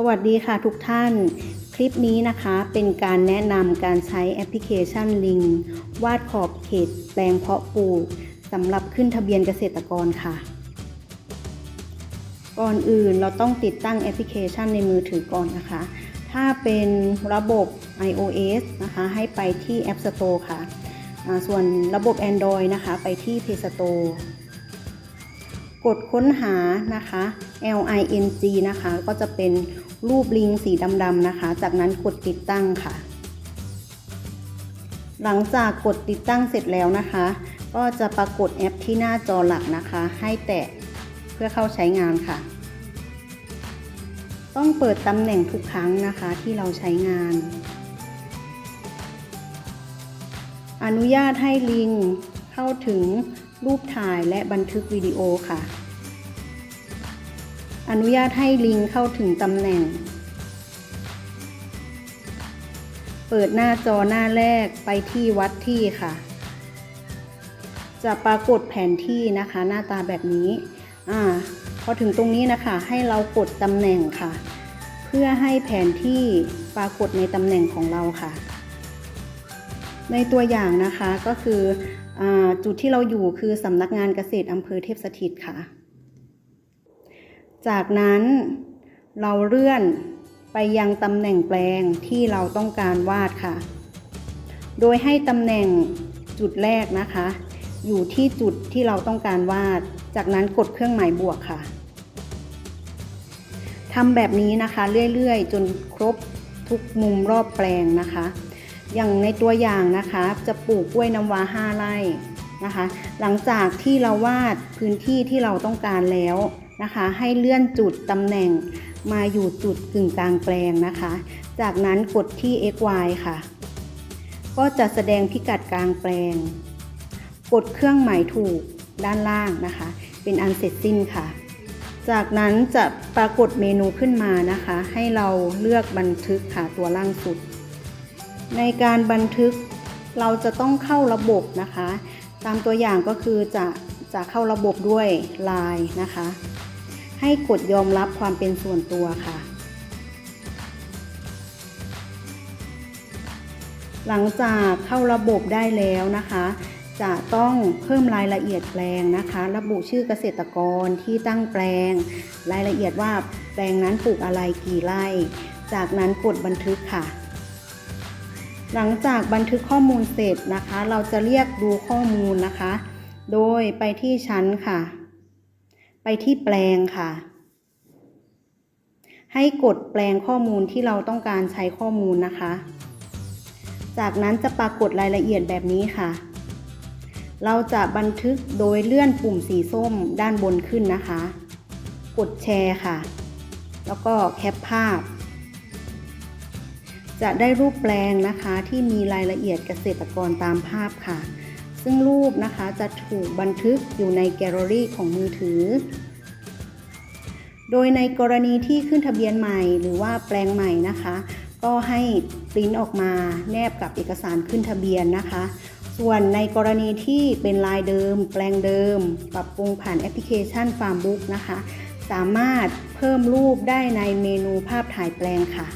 สวัสดีค่ะทุกท่าน คลิปนี้นะคะเป็นการแนะนำการใช้แอปพลิเคชันลิงวาดขอบเขตแปลงเพาะปลูกสำหรับขึ้นทะเบียนเกษตรกรค่ะ ก่อนอื่นเราต้องติดตั้งแอปพลิเคชันในมือถือก่อนนะคะ ถ้าเป็นระบบ iOS นะคะให้ไปที่ App Store ค่ะ ส่วนระบบ Android นะคะไปที่ Play Store กดค้นหานะคะ L I N G นะคะก็จะเป็น รูปลิงสีดำๆนะคะ จากนั้นกดติดตั้งค่ะ หลังจากกดติดตั้งเสร็จแล้วนะคะ ก็จะปรากฏแอปที่หน้าจอหลักนะคะ ให้แตะเพื่อเข้าใช้งานค่ะ ต้องเปิดตำแหน่งทุกครั้งนะคะที่เราใช้งาน อนุญาตให้ลิงเข้าถึงรูปถ่ายและบันทึกวิดีโอค่ะ อนุญาตให้ลิงเข้าถึงตำแหน่ง เปิดหน้าจอหน้าแรกไปที่วัดที่ค่ะ จะปรากฏแผนที่นะคะ หน้าตาแบบนี้ อ่า พอถึงตรงนี้นะคะ ให้เรากดตำแหน่งค่ะ เพื่อให้แผนที่ปรากฏในตำแหน่งของเราค่ะ ในตัวอย่างนะคะก็คืออาจุดที่เราอยู่คือสำนักงานเกษตรอำเภอเทพสถิตค่ะ จากนั้นเราเลื่อนไปยังตำแหน่งแปลงที่เราต้องการวาดค่ะ โดยให้ตำแหน่งจุดแรกนะคะ อยู่ที่จุดที่เราต้องการวาด จากนั้นกดเครื่องหมายบวกค่ะทำแบบนี้นะคะเรื่อยๆ จนครบทุกมุมรอบแปลงนะคะ อย่างในตัวอย่างนะคะจะปลูกกล้วยน้ำว้า5ไร่นะคะ หลังจากที่เราวาดพื้นที่ที่เราต้องการแล้ว นะคะ ให้เลื่อนจุดตำแหน่งมาอยู่จุดกึ่งกลางแปลงนะคะ จากนั้นกดที่ xy ค่ะ ก็จะแสดงพิกัดกลางแปลง กดเครื่องหมายถูกด้านล่างนะคะ เป็นอันเสร็จสิ้นค่ะ จากนั้นจะปรากฏเมนูขึ้นมานะคะ ให้เราเลือกบันทึกค่ะตัวล่างสุด ในการบันทึกเราจะต้องเข้าระบบนะคะ ตามตัวอย่างก็คือจะจะเข้าระบบด้วย Line นะคะ ให้กดยอมรับความเป็นส่วนตัวค่ะ หลังจากเข้าระบบได้แล้วนะคะ จะต้องเพิ่มรายละเอียดแปลงนะคะ ระบุชื่อเกษตรกรที่ตั้งแปลง รายละเอียดว่าแปลงนั้นปลูกอะไรกี่ไร่ จากนั้นกดบันทึกค่ะหลังจากบันทึกข้อมูลเสร็จนะคะ เราจะเรียกดูข้อมูลนะคะ โดยไปที่ชั้นค่ะ ไปที่แปลงค่ะ ให้กดแปลงข้อมูลที่เราต้องการใช้ข้อมูลนะคะ จากนั้นจะปรากฏรายละเอียดแบบนี้ค่ะ เราจะบันทึกโดยเลื่อนปุ่มสีส้มด้านบนขึ้นนะคะ กดแชร์ค่ะ แล้วก็แคปภาพ จะได้รูปแปลงนะคะที่มีรายละเอียดเกษตรกรตามภาพค่ะ ซึ่งรูปนะคะจะถูกบันทึกอยู่ในแกลเลอรี่ของมือถือ โดยในกรณีที่ขึ้นทะเบียนใหม่หรือว่าแปลงใหม่นะคะ ก็ให้ปริ้นออกมาแนบกับเอกสารขึ้นทะเบียนนะคะ ส่วนในกรณีที่เป็นลายเดิม แปลงเดิม ปรับปรุงผ่านแอปพลิเคชัน Farmbook นะคะ สามารถเพิ่มรูปได้ในเมนูภาพถ่ายแปลงค่ะ